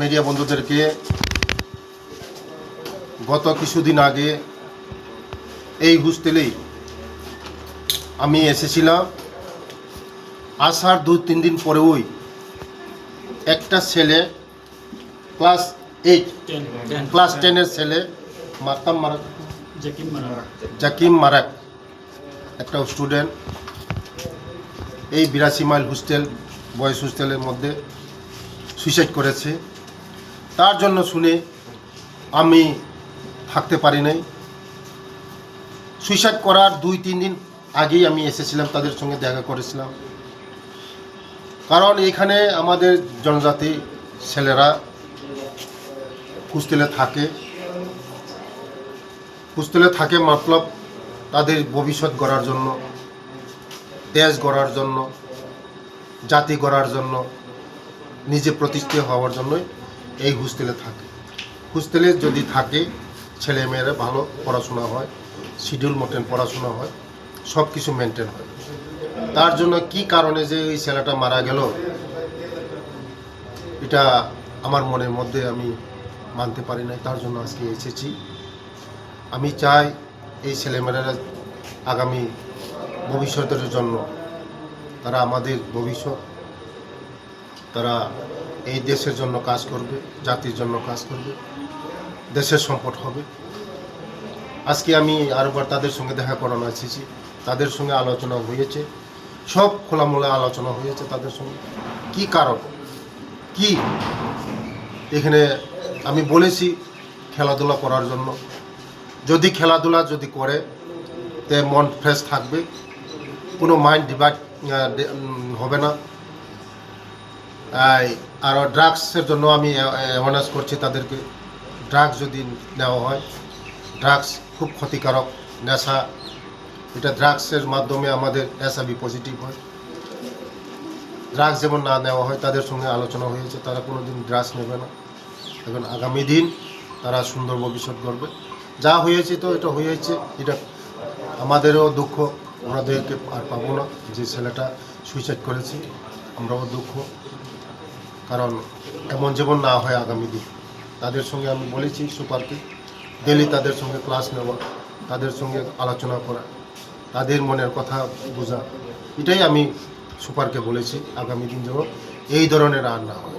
Media বন্ধুদেরকে গত কিছুদিন আগে এই হোস্টেলেই আমি এসেছিলাম। আসার দু তিন দিন পরেই একটা ছেলে ক্লাস এইট ক্লাস টেনের ছেলে মাতাম মারা জাকিম মারা জাকিম মারাক একটা স্টুডেন্ট এই বিরাশি মাইল হোস্টেল বয়েজ হোস্টেলের মধ্যে সুইসাইড করেছে। তার জন্য শুনে আমি থাকতে পারি নাই। সুইসাইড করার দুই, তিন দিন আগেই আমি এসেছিলাম, তাদের সঙ্গে দেখা করেছিলাম। কারণ এখানে আমাদের জনজাতি ছেলেরা হোস্টেলে থাকে। হোস্টেলে থাকে মতলব তাদের ভবিষ্যৎ গড়ার জন্য, দেশ গড়ার জন্য, জাতি গড়ার জন্য, নিজে প্রতিষ্ঠিত হওয়ার জন্যই। এই হোস্টেলে থাকে। হোস্টেলে যদি থাকে ছেলে মেয়েরা ভালো পড়াশোনা হয় শিডিউল মতন পড়াশোনা হয় সব কিছু মেনটেন হয়। তার জন্য কি কারণে যে এই ছেলেটা মারা গেল, এটা আমার মনের মধ্যে আমি মানতে পারি নাই, তার জন্য আজকে এসেছি। আমি চাই এই ছেলেমেয়েরা আগামী ভবিষ্যতের জন্য, তারা আমাদের ভবিষ্যৎ, তারা এই দেশের জন্য কাজ করবে, জাতির জন্য কাজ করবে, দেশের সম্পদ হবে। আজকে আমি আরেকবার তাদের সঙ্গে দেখা করানো এসেছি। তাদের সঙ্গে আলোচনা হয়েছে। সব খোলামোলা আলোচনা হয়েছে তাদের সঙ্গে। কি কারণ? কি? এখানে আমি বলেছি খেলাধুলা করার জন্য। যদি খেলাধুলা যদি করে, তে মন ফ্রেশ থাকবে। কোনো মাইন্ড ডিভাইড হবে না। আই- আর ড্রাগসের জন্য আমি অ্যাওয়ারনেস করছি তাদেরকে। ড্রাগস যদি নেওয়া হয় ড্রাগস খুব ক্ষতিকারক, নেশা। এটা ড্রাগসের মাধ্যমে আমাদের এসআবি পজিটিভ হয়। ড্রাগস যেমন না নেওয়া হয়, তাদের সঙ্গে আলোচনা হয়েছে, তারা কোনো দিন ড্রাগস নেবে না। এখন আগামী দিন তারা সুন্দর ভবিষ্যৎ গড়বে। যা হয়েছে তো এটা হয়েছে, এটা আমাদেরও দুঃখ ওনাদেরকে আর পাবো না। যে ছেলেটা সুইসাইড করেছে, আমরাও দুঃখ। কারণ এমন জীবন না হয় আগামী দিন। তাদের সঙ্গে আমি বলেছি সুপারকে, ডেলি তাদের সঙ্গে ক্লাস নেওয়া, তাদের সঙ্গে আলোচনা করা, তাদের মনের কথা বোঝা। এটাই আমি সুপারকে বলেছি, আগামী দিন যেন এই ধরনের আর না হয়।